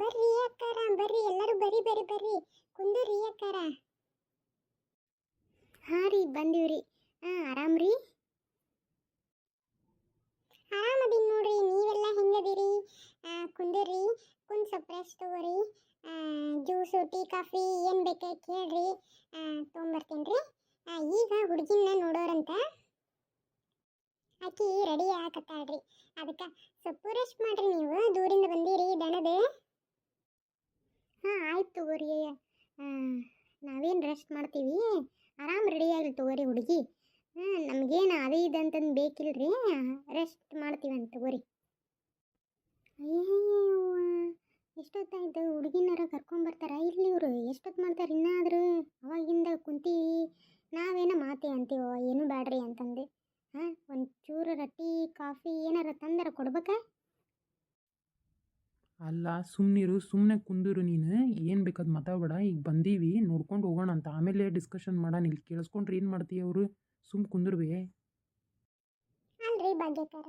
ಬರ್ರಿ ಅಕ್ಕಾರ, ಬರ್ರಿ ಎಲ್ಲರೂ ಬರ್ರಿ ಬರ್ರಿ ಬರ್ರಿ ಕುಂದಿರಿ ಅಕ್ಕಾರ. ಹಾಂ ರೀ ಬಂದೀವ್ರಿ ಹಾಂ ಆರಾಮ್ರಿ ಆರಾಮದೀನಿ ನೋಡ್ರಿ, ನೀವೆಲ್ಲ ಹೆಂಗದಿರಿ? ಕುಂದಿರಿ, ಕುಂದ್ ಸ್ವಲ್ಪ ರೆಸ್ಟ್ ತಗೋರಿ. ಜ್ಯೂಸು ಟೀ ಕಾಫಿ ಏನು ಬೇಕಾ ಕೇಳ್ರಿ. ತೊಗೊಂಬರ್ತೀನಿ ರೀ. ಈಗ ಹುಡುಗಿನ ನೋಡೋರಂತ. ಆಕಿ ರೆಡಿ ಆಗತ್ತಾಳ್ರಿ ಅದಕ್ಕೆ ಸ್ವಲ್ಪ ರೆಸ್ಟ್ ಮಾಡ್ರಿ ನೀವು, ದೂರಿಂದ ಬಂದೀರಿ ದಣದ ಹಾಂ, ಆಯ್ತು ತಗೋರಿ ನಾವೇನು ರೆಸ್ಟ್ ಮಾಡ್ತೀವಿ? ಆರಾಮ್ ರೆಡಿ ಆಗಲಿ ತಗೋರಿ ಹುಡುಗಿ. ಹಾಂ, ನಮಗೇನು ಅದು ಇದಂತಂದು ಅಂತಂದು ಬೇಕಿಲ್ರಿ. ರೆಸ್ಟ್ ಮಾಡ್ತೀವಂತ ತಗೋರಿ. ಎಷ್ಟೊತ್ತಾಯ್ತು? ಹುಡುಗಿನಾರ ಕರ್ಕೊಂಬರ್ತಾರ ಇಲ್ಲಿ ಇವರು. ಎಷ್ಟೊತ್ತು ಮಾಡ್ತಾರೆ ಇನ್ನಾದರೂ? ಅವಾಗಿಂದ ಕುಂತೀವಿ ನಾವೇನೋ ಮಾತೆ ಅಂತೀವೋ? ಏನು ಬ್ಯಾಡ್ರಿ ಅಂತಂದು. ಹಾಂ ಒಂದು ರೊಟ್ಟಿ, ಕಾಫಿ ಏನಾರ ತಂದಾರ ಕೊಡ್ಬೇಕಾ? ಅಲ್ಲ ಸುಮ್ಮನಿರು ಸುಮ್ಮನೆ ಕುಂದಿರು ನೀನು. ಏನು ಬೇಕಾದ್ ಮಾತಾಡಬೇಡ. ಈಗ ಬಂದೀವಿ, ನೋಡ್ಕೊಂಡು ಹೋಗೋಣ ಅಂತ. ಆಮೇಲೆ ಡಿಸ್ಕಷನ್ ಮಾಡೋಣ. ಇಲ್ಲಿ ಕೇಳಿಸ್ಕೊಂಡ್ರೆ ಏನು ಮಾಡ್ತೀಯ ಅವರು? ಸುಮ್ಮ ಕುಂದಿರ್ಬೇ. ಅಲ್ರಿ ಭಾಗ್ಯಕಾರ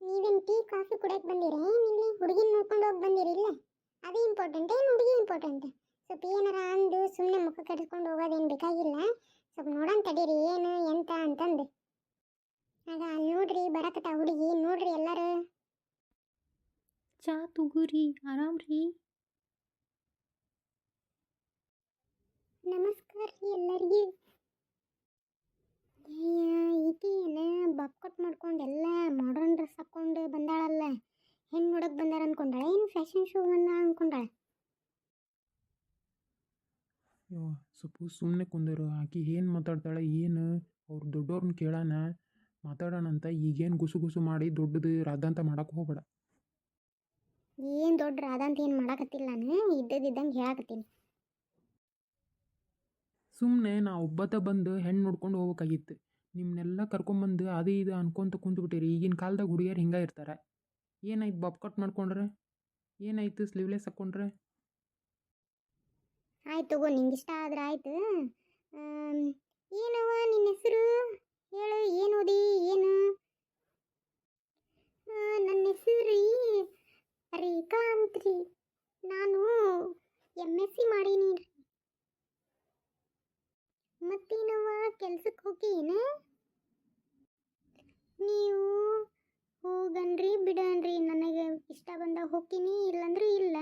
ನೀವೇನು ಟೀ, ಕಾಫಿ ಕುಡಿಯಕ್ಕೆ ಬಂದಿರಿ? ನೀವು ಹುಡುಗಿನ ನೋಡ್ಕೊಂಡು ಹೋಗಿ ಬಂದಿರಿ ಇಲ್ಲ? ಅದು ಇಂಪಾರ್ಟೆಂಟ್ ಏನು ಹುಡುಗಿ ಇಂಪಾರ್ಟೆಂಟ್ ಸ್ವಲ್ಪ ಏನಾರ ಅಂದು ಸುಮ್ಮನೆ ಮುಖ ಕಟ್ಟಿಸ್ಕೊಂಡು ಹೋಗೋದೇನು ಬೇಕಾಗಿಲ್ಲ. ಸ್ವಲ್ಪ ನೋಡೋಣ ತಡೀರಿ, ಏನು, ಎಂತ ಅಂತಂದು. ಆಗ ಅಲ್ಲಿ ನೋಡ್ರಿ, ಬರಕತ್ತ ಹುಡುಗಿ? ಚಾ ತುಗುರಿ ಆರಾಮ್ ರೀ? ನಮಸ್ಕಾರ ರೀ ಎಲ್ಲರಿಗೂ. ಈಕಿ ಏನ ಕಟ್ ಮಾಡ್ಕೊಂಡು ಎಲ್ಲ ಮಾಡರ್ನ್ ಡ್ರೆಸ್ ಹಾಕ್ಕೊಂಡು ಬಂದಾಳಲ್ಲ. ಹೆಣ್ಣು ನೋಡಕ್ ಬಂದಾರ ಅನ್ಕೊಂಡಾಳ ಏನು ಫ್ಯಾಷನ್ ಶೋ ಅನ್ನ ಅನ್ಕೊಂಡಾಳ? ಸಪೋಸ್ ಸುಮ್ಮನೆ ಕುಂದರು ಆಕಿ ಏನು ಮಾತಾಡ್ತಾಳೆ ಏನು ಅವ್ರು ದೊಡ್ಡವ್ರನ್ನ ಕೇಳೋಣ ಮಾತಾಡೋಣ ಅಂತ ಈಗೇನು ಗುಸು ಗುಸು ಮಾಡಿ ದೊಡ್ಡದು ರಾಧಾಂತ ಮಾಡೋಕೆ ಹೋಗ್ಬೇಡ. ಏನು ದೊಡ್ಡ ರಾಧಾಂತ ಏನು ಮಾಡಕತ್ತಿಲ್ಲ ನಾನು ಇದ್ದದಿದ್ದಂಗೆ ಹೇಳಕತ್ತೀನಿ. ಸುಮ್ಮನೆ ನಾ ಒಬ್ಬತ ಬಂದು ಹೆಣ್ಣು ನೋಡ್ಕೊಂಡು ಹೋಗ್ಬೇಕಾಗಿತ್ತು. ನಿಮ್ಮನ್ನೆಲ್ಲ ಕರ್ಕೊಂಬಂದು ಅದು ಇದು ಅನ್ಕೊಂತ ಕುಂತ್ಬಿಟ್ಟಿರಿ ಈಗಿನ ಕಾಲದಾಗ ಹುಡುಗಿಯರು ಹಿಂಗೆ ಇರ್ತಾರೆ. ಏನಾಯ್ತು ಬಾಬ್ ಕಟ್ ಮಾಡ್ಕೊಂಡ್ರೆ? ಏನಾಯ್ತು ಸ್ಲೀವ್ಲೆಸ್ ಹಾಕ್ಕೊಂಡ್ರೆ ಆಯ್ತು ತಗೋ ನಿಂಗೆ ಇಷ್ಟ ಆದ್ರೆ ಆಯ್ತು. ಏನವ ಏನವ್ವ ನಿನ್ನ ಹೆಸರು? ಹೇಳು ಏನು ಓದಿ ಏನು ಆ, ನನ್ನ ಹೆಸರು ರೀ ರೇಖಾ ಅಂತ್ರಿ ನಾನು ಎಂ ಎಸ್ ಸಿ ಮಾಡೀನಿ ಮತ್ತೇನವ್ವ ಕೆಲ್ಸಕ್ಕೆ ಹೋಗೀನ ನೀವು ಹೋಗನ್ರಿ ಬಿಡನ್ರಿ. ನನಗೆ ಇಷ್ಟ ಬಂದಾಗ ಹೋಗ್ತೀನಿ, ಇಲ್ಲಂದ್ರೆ ಇಲ್ಲ.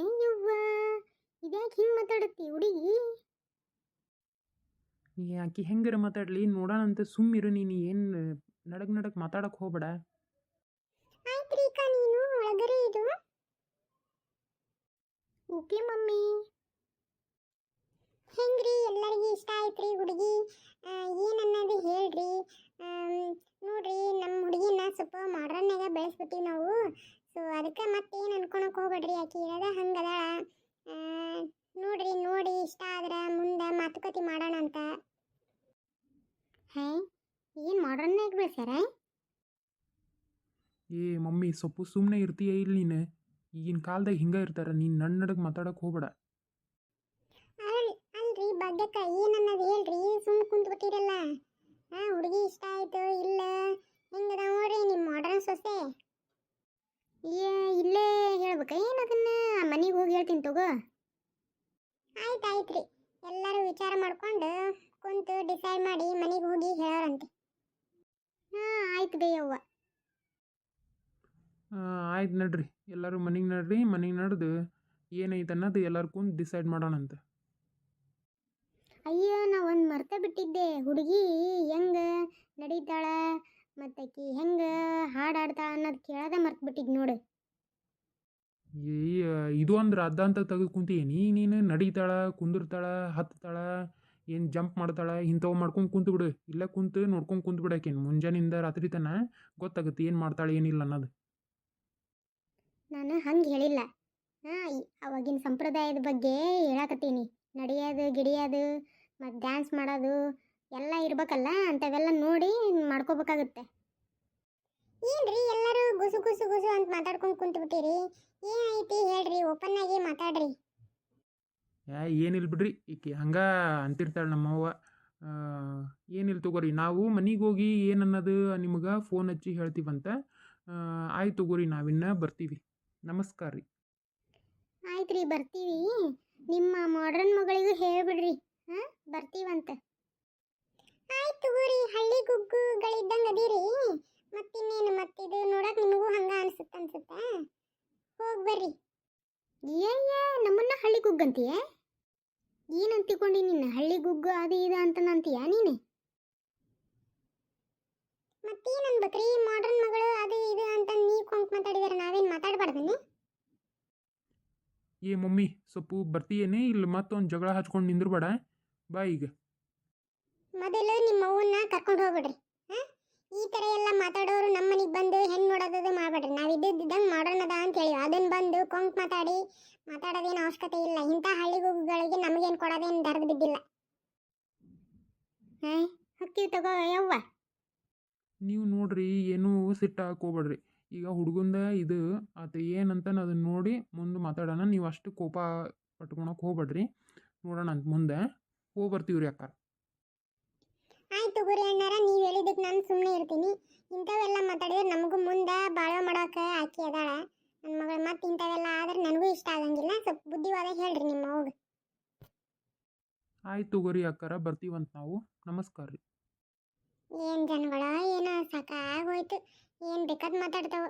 ಏಯವ್ವ ಇದ್ಯಾಕೆ ಹಿಂಗೆ ಮಾತಾಡತ್ತಿ ಹುಡುಗಿ? ಆಕಿ ಹೆಂಗಾರ ಮಾತಾಡಲಿ? ನೋಡೋಣ ಅಂತ ಸುಮ್ಮಿರು ನೀನು. ಏನು ನಡಕ್ ನಡಕ್ ಮಾತಾಡಕ್ಕೆ ಹೋಗ್ಬೇಡ ಆಯ್ತು ರೀಕಾ ನೀನು ಒಳಗರೆ ಇದು ಓಕೆ ಮಮ್ಮಿ. ಹೆಂಗ್ರಿ ಎಲ್ಲರಿಗೂ ಇಷ್ಟ ಆಯ್ತ್ರಿ ಹುಡುಗಿ? ಏನನ್ನೋದು ಹೇಳ್ರಿ? ನೋಡ್ರಿ ನಮ್ಮ ಹುಡುಗಿನ ಸ್ವಲ್ಪ ಮಾಡ್ರನ್ನಾಗ ಬೆಳೆಸ್ಬಿಟ್ಟಿವಿ ನಾವು. ಸೊ ಅದಕ್ಕೆ ಮತ್ತೇನು ಅನ್ಕೊಳಕ್ ಹೋಗ್ಬೇಡ್ರಿ ಆಕೆ ಇರೋದ ಹಂಗದ ನೋಡ್ರಿ, ನೋಡಿ ಇಷ್ಟ ಆದ್ರೆ ಮುಂದೆ ಮಾತುಕತೆ ಮಾಡೋಣ ಅಂತ. ಹೇ, ಏನು ಮಾಡ್ರನ್ನಾಗ ಬೆಳೆಸ್ಯಾರ? ಏ ಮಮ್ಮಿ ಸೊಪ್ಪು ಸುಮ್ಮನೆ ಇರ್ತೀಯ ಇಲ್ಲಿ ನೀನು? ಈಗಿನ ಕಾಲದಾಗ ಹಿಂಗೆ ಇರ್ತಾರೆ ನೀನು ನನ್ನ ನಡಕ್ ಮಾತಾಡಕ್ಕೆ ಹೋಗ್ಬೇಡ. ಅಲ್ ಅಲ್ರಿ ಬಗ್ಗಕ್ಕ ಏನನ್ನೋದು ಹೇಳ್ರಿ? ಸುಮ್ಮನೆ ಕುಂತ್ಬಿಟ್ಟಿರಲ್ಲ ಹಾಂ ಹುಡುಗಿ ಇಷ್ಟ ಆಯ್ತು ಇಲ್ಲ? ಹೆಂಗದ ನೋಡ್ರಿ ನಿಮ್ಮ ಮಾಡ್ರನ್ ಸೊಸೆ. ಏ ಇಲ್ಲೇ ಹೇಳ್ಬೇಕ ಏನು ಅದನ್ನ? ಮನೆಗೆ ಹೋಗಿ ಹೇಳ್ತೀನಿ ತಗೋ. ಆಯ್ತು ಆಯ್ತು ರೀ ಎಲ್ಲರೂ ವಿಚಾರ ಮಾಡ್ಕೊಂಡು ಕುಂತು ಡಿಸೈಡ್ ಮಾಡಿ ಮನೆಗೆ ಹೋಗಿ ಹೇಳೋರಂತೆ. ಹಾಂ ಆಯ್ತು ಬೇಯವ್ವ ಆಯ್ತು ನಡ್ರಿ. ಎಲ್ಲರೂ ಮನೆಗೆ ನಡ್ರಿ ಮನೆಗೆ ನಡೆದು ಏನೈತೆ ಅನ್ನೋದು ಎಲ್ಲರೂ ಕುಂತು ಡಿಸೈಡ್ ಮಾಡೋಣ ಅಂತ ಅಯ್ಯೋ ನಾ ಒಂದು ಮರ್ತ ಬಿಟ್ಟಿದ್ದೆ. ಹುಡುಗಿ ಹೆಂಗ ನಡೀತಾಳ ಮತ್ತಾಕಿ ಹೆಂಗ ಹಾಡಾಡ್ತಾಳೆ ಅನ್ನೋದು ಕೇಳದ ಮರ್ತು ಬಿಟ್ಟಿದ್ ನೋಡು. ಇದು ಅಂದ್ರೆ ಅರ್ಧ ಅಂತ ತೆಗೆದು ಕುಂತೀನಿ ನೀನು ನಡೀತಾಳ ಕುಂದಿರ್ತಾಳ ಹತ್ತಾಳ ಏನು ಜಂಪ್ ಮಾಡ್ತಾಳ ಇಂಥವು ಮಾಡ್ಕೊಂಡು ಕುಂತು ಬಿಡು. ಇಲ್ಲೇ ಕುಂತು ನೋಡ್ಕೊಂಡು ಕುಂತು ಬಿಡಾಕೇನು? ಮುಂಜಾನಿಂದ ರಾತ್ರಿ ತನ ಗೊತ್ತಾಗುತ್ತೆ ಏನು ಮಾಡ್ತಾಳೆ ಏನಿಲ್ಲ ಅನ್ನೋದು. ನಾನು ಹಂಗೆ ಹೇಳಿಲ್ಲ. ಹಾಂ ಅವಾಗಿನ ಸಂಪ್ರದಾಯದ ಬಗ್ಗೆ ಹೇಳಕತ್ತೀನಿ. ನಡೆಯೋದು ಗಿಡಿಯೋದು ಮತ್ತು ಡ್ಯಾನ್ಸ್ ಮಾಡೋದು ಎಲ್ಲ ಇರ್ಬೇಕಲ್ಲ ಅಂಥವೆಲ್ಲ ನೋಡಿ ಮಾಡ್ಕೋಬೇಕಾಗುತ್ತೆ. ಏನ್ರಿ ಎಲ್ಲರೂ ಗುಸು ಗುಸು ಗುಸು ಅಂತ ಮಾತಾಡ್ಕೊಂಡು ಕುಂತ್ಬಿಟ್ಟಿರಿ? ಏನೈತಿ ಹೇಳ್ರಿ ಓಪನ್ ಆಗಿ ಮಾತಾಡ್ರಿ. ಏನಿಲ್ಲ ಬಿಡ್ರಿ ಈಕೆ ಹಂಗೆ ಅಂತಿರ್ತಾಳೆ ನಮ್ಮವ್ವ. ಏನಿಲ್ಲ ತಗೋರಿ ನಾವು ಮನೆಗೆ ಹೋಗಿ ಏನನ್ನೋದು ನಿಮ್ಗೆ ಫೋನ್ ಹಚ್ಚಿ ಹೇಳ್ತೀವಂತ? ಆಯ್ತು ತಗೋರಿ ನಾವಿನ್ನ ಬರ್ತೀವಿ. ನಮಸ್ಕಾರ ರೀ ಬರ್ತೀವಿ. ನಿಮ್ಮ ಮಾಡ್ರನ್ ಮಗಳಿಗೂ ಹೇಳ್ಬಿಡ್ರಿ. ಹಾಂ, ಬರ್ತೀವಂತ. ಆಯ್ತು ತಗೋರಿ, ಹಳ್ಳಿ ಗುಗ್ಗುಗಳಿದ್ದಂಗೆ ಅದೀರಿ. ಮತ್ತಿನ್ನೇನು, ಮತ್ತಿದು ನೋಡಕ್ಕೆ ನಿಮಗೂ ಹಂಗೆ ಅನ್ಸುತ್ತೆ ಅನ್ಸುತ್ತಾ? ಹೋಗಿ ಬರ್ರಿ. ಏಯ್ಯ ನಮ್ಮನ್ನ ಹಳ್ಳಿ ಗುಗ್ಗಂತೀಯ ಏನು ಅಂತಿಕೊಂಡಿ ನಿನ್ನ ಹಳ್ಳಿ ಗುಗ್ಗು ಅದು ಇದು ಅಂತ ಅಂತೀಯ ನೀನು? ಮತ್ತೇನು ಅನ್ಬೇಕ್ರಿ? ಮಾಡ್ರನ್ ಮಗಳು ಅದು ಇದು ಅಂತ ನೀವು ಕೊಂಕ್ ಮಾತಾಡಿದಾರೆ, ನಾವೇನು ಮಾತಾಡಬಾರ್ದನೆ ಏ ಮಮ್ಮಿ ಸ್ವಲ್ಪ ಬರ್ತೀಯೇನೆ? ಇಲ್ಲಿ ಮತ್ತೊಂದು ಜಗಳ ಹಚ್ಕೊಂಡು ನಿಂದ್ರಬೇಡ ಬಾ ಈಗ. ಮೊದಲು ನಿಮ್ಮ ಅವ್ವನ್ನ ಕರ್ಕೊಂಡು ಹೋಗ್ಬಿಡ್ರಿ ಈ ತರ ಎಲ್ಲ ಮಾತಾಡೋರು ನಮ್ಮ ಮನೆಗೆ ಬಂದು ಹೆಣ್ಣು ನೋಡೋದು ಮಾಡ್ಬೇಡ್ರಿ. ನಾವು ಇದ್ದಿದ್ದಂಗೆ ಮಾಡೋಣ ಅಂತ ಹೇಳಿ ಅದನ್ನ ಬಂದು ಕೊಂಕ್ ಮಾತಾಡಿ ಮಾತಾಡೋದೇನು ಅವಶ್ಯಕತೆ ಇಲ್ಲ. ಇಂಥ ಹಳ್ಳಿಗಳಿಗೆ ನಮಗೇನು ಕೊಡೋದೇನು ದರದ ಬಿದ್ದಿಲ್ಲ. ಹಾಂ ಹಕ್ಕಿವಿ ತಗೋ ಯವ್ವ. ನೀವು ನೋಡ್ರಿ ಏನೂ ಸಿಟ್ಟ ಹಾಕೋಬೇಡ್ರಿ ಈಗ ಹುಡುಗಂದ ಇದು ಆತ ಏನಂತ ಅದನ್ನ ನೋಡಿ ಮುಂದೆ ಮಾತಾಡೋಣ ನೀವು ಅಷ್ಟು ಕೋಪ ಪಟ್ಕೊಳಕ್ಕೆ ಹೋಗ್ಬೇಡ್ರಿ. ನೋಡೋಣ ಅಂತ ಮುಂದೆ. ಹೋಗಿ ಬರ್ತೀವಿ ರೀ ಅಕ್ಕ ಆಯ್ತು ಗುರಿ ಅಣ್ಣಾರ ನೀವು ಹೇಳಿದ್ದಕ್ಕೆ ನಾನು ಸುಮ್ಮನೆ ಇರ್ತೀನಿ. ಇಂಥವೆಲ್ಲ ಮಾತಾಡಿದ್ರೆ ನಮಗೂ ಮುಂದೆ ಬಾಳೆ ಮಾಡೋಕೆ ಆಕಿ ಅದಾಳ. ನನ್ನ ಮಗಳು ಮತ್ತೆ ಇಂಥವೆಲ್ಲ ಆದ್ರೆ ನನಗೂ ಇಷ್ಟ ಆಗಂಗಿಲ್ಲ. ಸ್ವಲ್ಪ ಬುದ್ಧಿವಾದ ಹೇಳ್ರಿ ನಿಮ್ಮ ಅವ್ಗೆ. ಆಯ್ತು ತಗೋರಿ ಅಕ್ಕಾರ ಬರ್ತೀವಂತ ನಾವು. ನಮಸ್ಕಾರ ರೀ ಏನು ಜನಗಳ ಏನೋ ಸಾಕಾಗೋಯ್ತು ಏನು ಬೇಕಾದ್ ಮಾತಾಡ್ತಾವ.